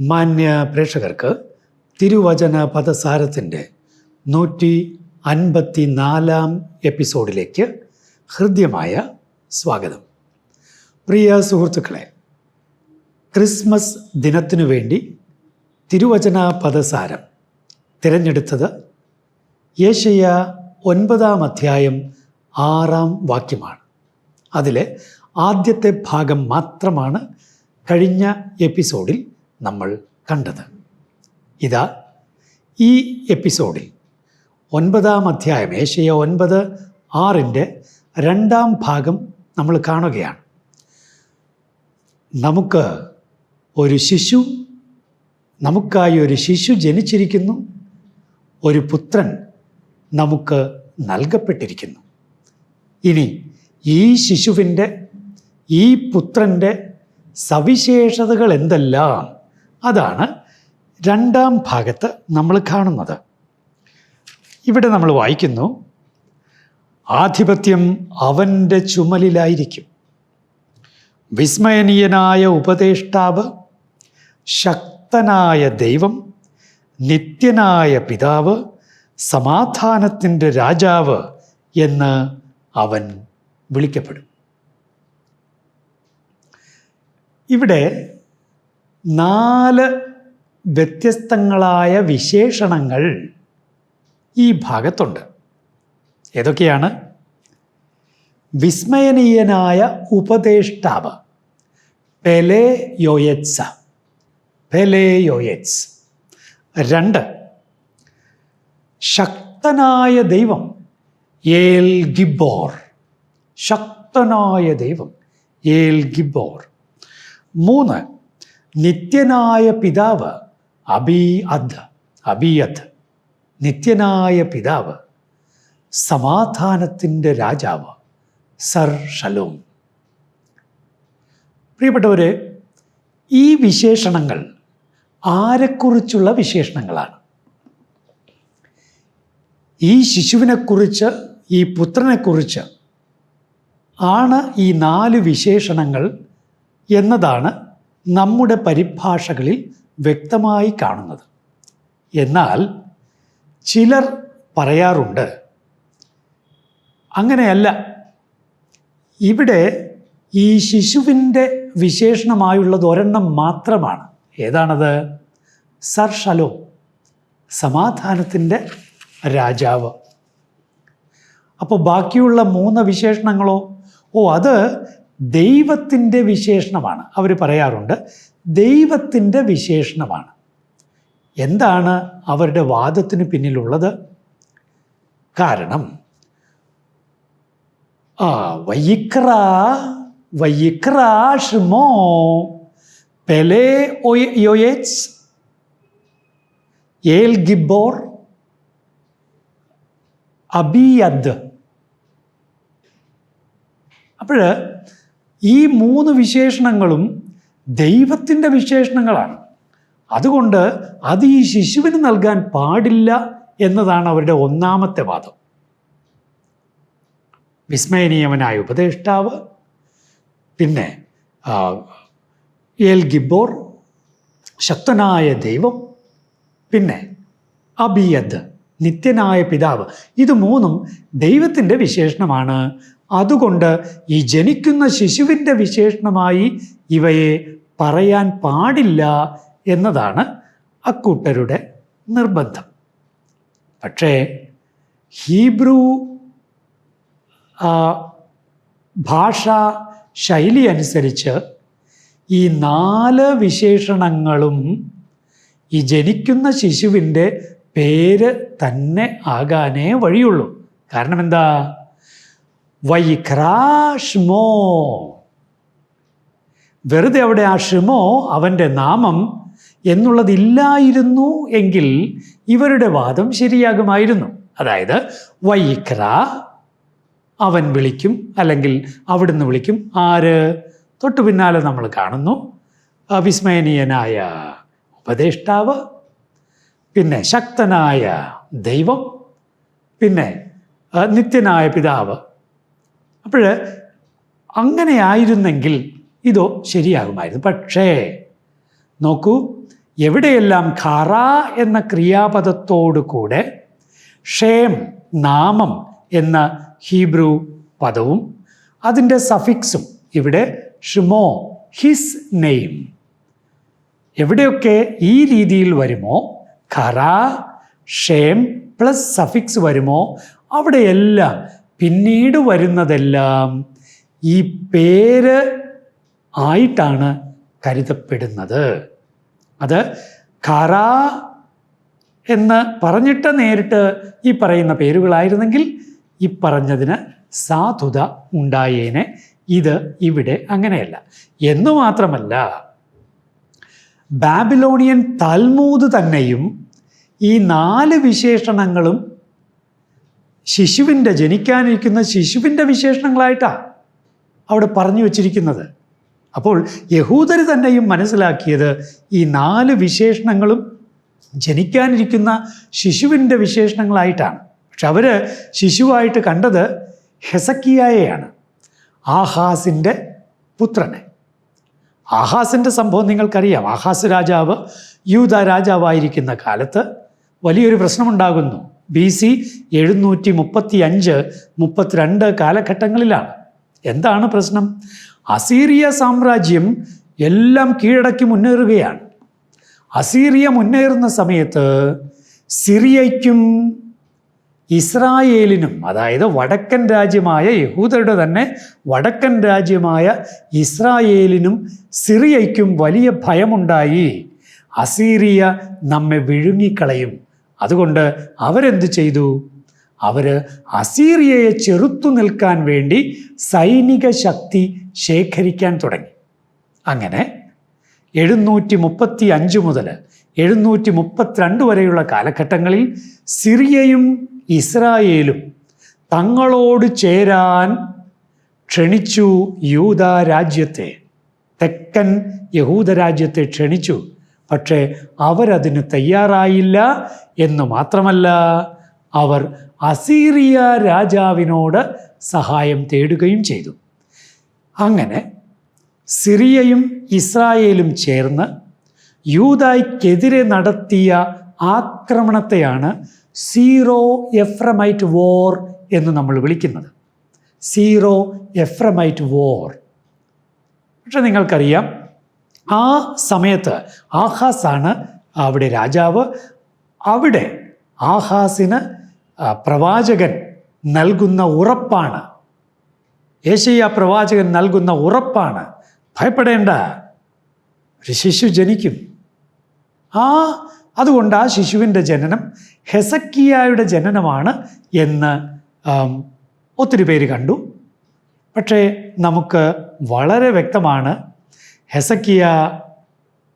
മാന്യ പ്രേക്ഷകർക്ക് തിരുവചന പദസാരത്തിന്റെ നൂറ്റി അൻപത്തി നാലാം എപ്പിസോഡിലേക്ക് ഹൃദ്യമായ സ്വാഗതം. പ്രിയ സുഹൃത്തുക്കളെ ക്രിസ്മസ് ദിനത്തിനു വേണ്ടി തിരുവചന പദസാരം തിരഞ്ഞെടുത്തത് യേശയ ഒൻപതാം അധ്യായം ആറാം വാക്യമാണ്. അതിലെ ആദ്യത്തെ ഭാഗം മാത്രമാണ് കഴിഞ്ഞ എപ്പിസോഡിൽ നമ്മൾ കണ്ടത്. ഇതാ ഈ എപ്പിസോഡിൽ ഒൻപതാം അധ്യായം ഏഷ്യ ഒൻപത് ആറിന്റെ രണ്ടാം ഭാഗം നമ്മൾ കാണുകയാണ്. നമുക്ക് ഒരു ശിശു നമുക്കായി ഒരു ശിശു ജനിച്ചിരിക്കുന്നു. ഒരു പുത്രൻ നമുക്ക് നൽകപ്പെട്ടിരിക്കുന്നു. ഇനി ഈ ശിശുവിന്റെ ഈ പുത്രന്റെ സവിശേഷതകൾ എന്തെല്ലാം? അതാണ് രണ്ടാം ഭാഗത്ത് നമ്മൾ കാണുന്നത്. ഇവിടെ നമ്മൾ വായിക്കുന്നു ആധിപത്യം അവന്റെ ചുമലിലായിരിക്കും. വിസ്മയനീയനായ ഉപദേഷ്ടാവ് ശക്തനായ ദൈവം നിത്യനായ പിതാവ് സമാധാനത്തിന്റെ രാജാവ് എന്ന് അവൻ വിളിക്കപ്പെടും. ഇവിടെ നാല് വ്യത്യസ്തങ്ങളായ വിശേഷണങ്ങൾ ഈ ഭാഗത്തുണ്ട്. ഏതൊക്കെയാണ്? വിസ്മയനീയനായ ഉപദേഷ്ടാവ് പെലെ യോയറ്റ്സ പെലെ യോയറ്റ്സ് രണ്ട് ശക്തനായ ദൈവം ഏൽ ഗിബോർ ശക്തനായ ദൈവം ഏൽ ഗിബോർ മൂന്ന് നിത്യനായ പിതാവ് അബി അദ് അബിയത് നിത്യനായ പിതാവ് സമാധാനത്തിന്റെ രാജാവ് സർ ഷലോം പ്രിയപ്പെട്ടവരെ ഈ വിശേഷണങ്ങൾ ആരെക്കുറിച്ചുള്ള വിശേഷണങ്ങളാണ്? ഈ ശിശുവിനെക്കുറിച്ച് ഈ പുത്രനെക്കുറിച്ച് ആണ് ഈ നാല് വിശേഷണങ്ങൾ എന്നതാണ് നമ്മുടെ പരിഭാഷകളിൽ വ്യക്തമായി കാണുന്നത്. എന്നാൽ ചിലർ പറയാറുണ്ട് അങ്ങനെയല്ല ഇവിടെ ഈ ശിശുവിന്റെ വിശേഷണമായുള്ളത് ഒരെണ്ണം മാത്രമാണ്. ഏതാണത്? സർ ഷലോ സമാധാനത്തിന്റെ രാജാവ്. അപ്പോൾ ബാക്കിയുള്ള മൂന്ന് വിശേഷണങ്ങളോ? ഓ അത് ദൈവത്തിന്റെ വിശേഷണമാണ്. അവർ പറയാറുണ്ട് ദൈവത്തിന്റെ വിശേഷണമാണ്. എന്താണ് അവരുടെ വാദത്തിന് പിന്നിലുള്ളത്? കാരണം ആ വയ്യിക്ര വയ്യക്രാഷ്മോ പെലേ യോയേറ്റ്സ് ഏൽ ഗിബോർ അബിയദ്. അപ്പോൾ ഈ മൂന്ന് വിശേഷണങ്ങളും ദൈവത്തിന്റെ വിശേഷണങ്ങളാണ്. അതുകൊണ്ട് അത് ഈ ശിശുവിന് നൽകാൻ പാടില്ല എന്നതാണ് അവരുടെ ഒന്നാമത്തെ വാദം. വിസ്മയനീയവനായ ഉപദേഷ്ടാവ് പിന്നെ എൽ ഗിബോർ ശക്തനായ ദൈവം പിന്നെ അബിയദ്. നിത്യനായ പിതാവ്. ഇത് മൂന്നും ദൈവത്തിന്റെ വിശേഷണമാണ്. അതുകൊണ്ട് ഈ ജനിക്കുന്ന ശിശുവിന്റെ വിശേഷണമായി ഇവയെ പറയാൻ പാടില്ല എന്നതാണ് അക്കൂട്ടരുടെ നിർബന്ധം. പക്ഷേ ഹീബ്രു ഭാഷാ ശൈലി അനുസരിച്ച് ഈ നാല് വിശേഷണങ്ങളും ഈ ജനിക്കുന്ന ശിശുവിന്റെ പേര് തന്നെ ആകാനേ വഴിയുള്ളൂ. കാരണം എന്താ? വൈക്രാഷ്മോ വെറുതെ അവിടെ ആ ഷിമോ അവന്റെ നാമം എന്നുള്ളതില്ലായിരുന്നു എങ്കിൽ ഇവരുടെ വാദം ശരിയാകുമായിരുന്നു. അതായത് വൈക്ര അവൻ വിളിക്കും അല്ലെങ്കിൽ അവിടുന്ന് വിളിക്കും. ആര്? തൊട്ടു പിന്നാലെ നമ്മൾ കാണുന്നു അവിസ്മയനീയനായ ഉപദേഷ്ടാവ് പിന്നെ ശക്തനായ ദൈവം പിന്നെ നിത്യനായ പിതാവ്. അപ്പോൾ അങ്ങനെയായിരുന്നെങ്കിൽ ഇതോ ശരിയാകുമായിരുന്നു. പക്ഷേ നോക്കൂ എവിടെയെല്ലാം ഖറ എന്ന ക്രിയാപദത്തോടു കൂടെ ഷേം നാമം എന്ന ഹീബ്രു പദവും അതിന്റെ സഫിക്സും ഇവിടെ ഷിമോ ഹിസ് നെയിം എവിടെയൊക്കെ ഈ രീതിയിൽ വരുമോ ഖറ ഷേം പ്ലസ് സഫിക്സ് വരുമോ? അവിടെയെല്ലാം പിന്നീട് വരുന്നതെല്ലാം ഈ പേര് ആയിട്ടാണ് കരുതപ്പെടുന്നത്. അത് ഖറ എന്ന് പറഞ്ഞിട്ട് നേരിട്ട് ഈ പറയുന്ന പേരുകളായിരുന്നെങ്കിൽ ഈ പറഞ്ഞതിന് സാധുത ഉണ്ടായേനെ. ഇത് ഇവിടെ അങ്ങനെയല്ല. എന്നു മാത്രമല്ല ബാബിലോണിയൻ തൽമൂത് തന്നെയും ഈ നാല് വിശേഷണങ്ങളും ശിശുവിന്റെ ജനിക്കാനിരിക്കുന്ന ശിശുവിന്റെ വിശേഷണങ്ങളായിട്ടാണ് അവിടെ പറഞ്ഞു വച്ചിരിക്കുന്നത്. അപ്പോൾ യഹൂദർ തന്നെയും മനസ്സിലാക്കിയത് ഈ നാല് വിശേഷണങ്ങളും ജനിക്കാനിരിക്കുന്ന ശിശുവിന്റെ വിശേഷണങ്ങളായിട്ടാണ്. പക്ഷെ അവർ ശിശുവായിട്ട് കണ്ടത് ഹെസക്കിയായെയാണ് ആഹാസിന്റെ പുത്രനെ. ആഹാസിന്റെ സംഭവം നിങ്ങൾക്കറിയാം. ആഹാസ് രാജാവ് യൂത രാജാവായിരിക്കുന്ന കാലത്ത് വലിയൊരു പ്രശ്നമുണ്ടാകുന്നു. ബി സി എഴുന്നൂറ്റി മുപ്പത്തി അഞ്ച് മുപ്പത്തിരണ്ട് കാലഘട്ടങ്ങളിലാണ്. എന്താണ് പ്രശ്നം? അസീറിയ സാമ്രാജ്യം എല്ലാം കീഴടക്കി മുന്നേറുകയാണ്. അസീറിയ മുന്നേറുന്ന സമയത്ത് സിറിയയ്ക്കും ഇസ്രായേലിനും അതായത് വടക്കൻ രാജ്യമായ യഹൂദരുടെ തന്നെ വടക്കൻ രാജ്യമായ ഇസ്രായേലിനും സിറിയയ്ക്കും വലിയ ഭയമുണ്ടായി. അസീറിയ നമ്മെ വിഴുങ്ങിക്കളയും. അതുകൊണ്ട് അവരെന്ത് ചെയ്തു? അവർ അസീറിയയെ ചെറുത്തു നിൽക്കാൻ വേണ്ടി സൈനിക ശക്തി ശേഖരിക്കാൻ തുടങ്ങി. അങ്ങനെ എഴുന്നൂറ്റി മുപ്പത്തി അഞ്ച് മുതൽ എഴുന്നൂറ്റി മുപ്പത്തിരണ്ട് വരെയുള്ള കാലഘട്ടങ്ങളിൽ സിറിയയും ഇസ്രായേലും തങ്ങളോട് ചേരാൻ ക്ഷണിച്ചു യൂത രാജ്യത്തെ. തെക്കൻ യഹൂദ രാജ്യത്തെ ക്ഷണിച്ചു. പക്ഷേ അവരതിന് തയ്യാറായില്ല എന്ന് മാത്രമല്ല അവർ അസീറിയ രാജാവിനോട് സഹായം തേടുകയും ചെയ്തു. അങ്ങനെ സിറിയയും ഇസ്രായേലും ചേർന്ന് യൂതായ്ക്കെതിരെ നടത്തിയ ആക്രമണത്തെയാണ് സീറോ എഫ്രമൈറ്റ് വോർ എന്ന് നമ്മൾ വിളിക്കുന്നത്. Zero Ephraimite war. പക്ഷെ നിങ്ങൾക്കറിയാം ആ സമയത്ത് ആഹാസാണ് അവിടെ രാജാവ്. അവിടെ ആഹാസിന് പ്രവാചകൻ നൽകുന്ന ഉറപ്പാണ്. ഏഷ്യ പ്രവാചകൻ നൽകുന്ന ഉറപ്പാണ്. ഭയപ്പെടേണ്ട ഒരു ശിശു ജനിക്കും. ആ അതുകൊണ്ട് ആ ശിശുവിന്റെ ജനനം ഹെസക്കിയായുടെ ജനനമാണ് എന്ന് ഒത്തിരി പേര് കണ്ടു. പക്ഷേ നമുക്ക് വളരെ വ്യക്തമാണ് ഹെസക്കിയ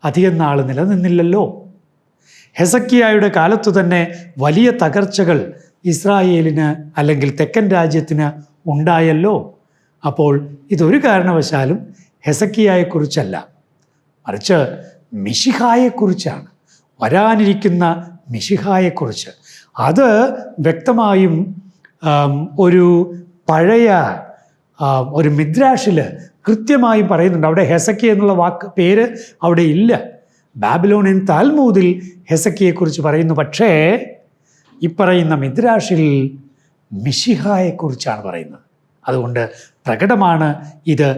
അധികം നാൾ നിലനിന്നില്ലല്ലോ. ഹെസക്കിയായുടെ കാലത്തു തന്നെ വലിയ തകർച്ചകൾ ഇസ്രായേലിന് അല്ലെങ്കിൽ തെക്കൻ രാജ്യത്തിന് ഉണ്ടായല്ലോ. അപ്പോൾ ഇതൊരു കാരണവശാലും ഹെസക്കിയായെക്കുറിച്ചല്ല. മറിച്ച് മിഷിഹായെക്കുറിച്ചാണ് വരാനിരിക്കുന്ന മിശിഹായെക്കുറിച്ച്. അത് വ്യക്തമായും ഒരു പഴയ ഒരു മിദ്രാഷിൽ കൃത്യമായും പറയുന്നുണ്ട്. അവിടെ ഹെസക്കി എന്നുള്ള വാക്ക് പേര് അവിടെ ഇല്ല. ബാബിലോണിൻ താൽമൂതിൽ ഹെസക്കിയെക്കുറിച്ച് പറയുന്നു. പക്ഷേ ഈ പറയുന്ന മിദ്രാഷിൽ മിഷിഹായെക്കുറിച്ചാണ് പറയുന്നത്. അതുകൊണ്ട് പ്രകടമാണ് ഇത്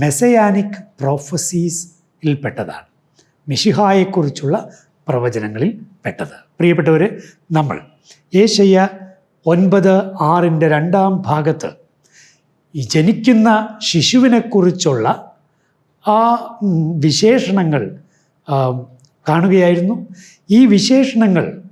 മെസയാനിക് പ്രോഫസീസിൽപ്പെട്ടതാണ് മിഷിഹായെക്കുറിച്ചുള്ള പ്രവചനങ്ങളിൽ പെട്ടത്. പ്രിയപ്പെട്ടവർ നമ്മൾ ഏശയ്യ ഒൻപത് ആറിന്റെ രണ്ടാം ഭാഗത്ത് ഈ ജനിക്കുന്ന ശിശുവിനെക്കുറിച്ചുള്ള ആ വിശേഷണങ്ങൾ കാണുകയായിരുന്നു. ഈ വിശേഷണങ്ങൾ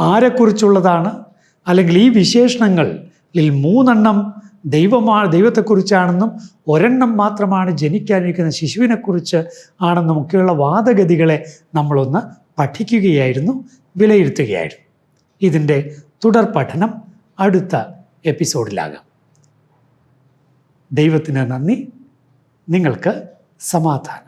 ആരെക്കുറിച്ചുള്ളതാണ്? അല്ലെങ്കിൽ ഈ വിശേഷണങ്ങളിൽ മൂന്നെണ്ണം ദൈവമാ ദൈവത്തെക്കുറിച്ചാണെന്നും ഒരെണ്ണം മാത്രമാണ് ജനിക്കാനിരിക്കുന്ന ശിശുവിനെക്കുറിച്ച് ആണെന്നും ഒക്കെയുള്ള വാദഗതികളെ നമ്മളൊന്ന് പഠിക്കുകയായിരുന്നു വിലയിരുത്തുകയായിരുന്നു. ഇതിന്റെ തുടർ പഠനം അടുത്ത എപ്പിസോഡിലാകാം. ദൈവത്തിന് നന്ദി. നിങ്ങൾക്ക് സമാധാനം.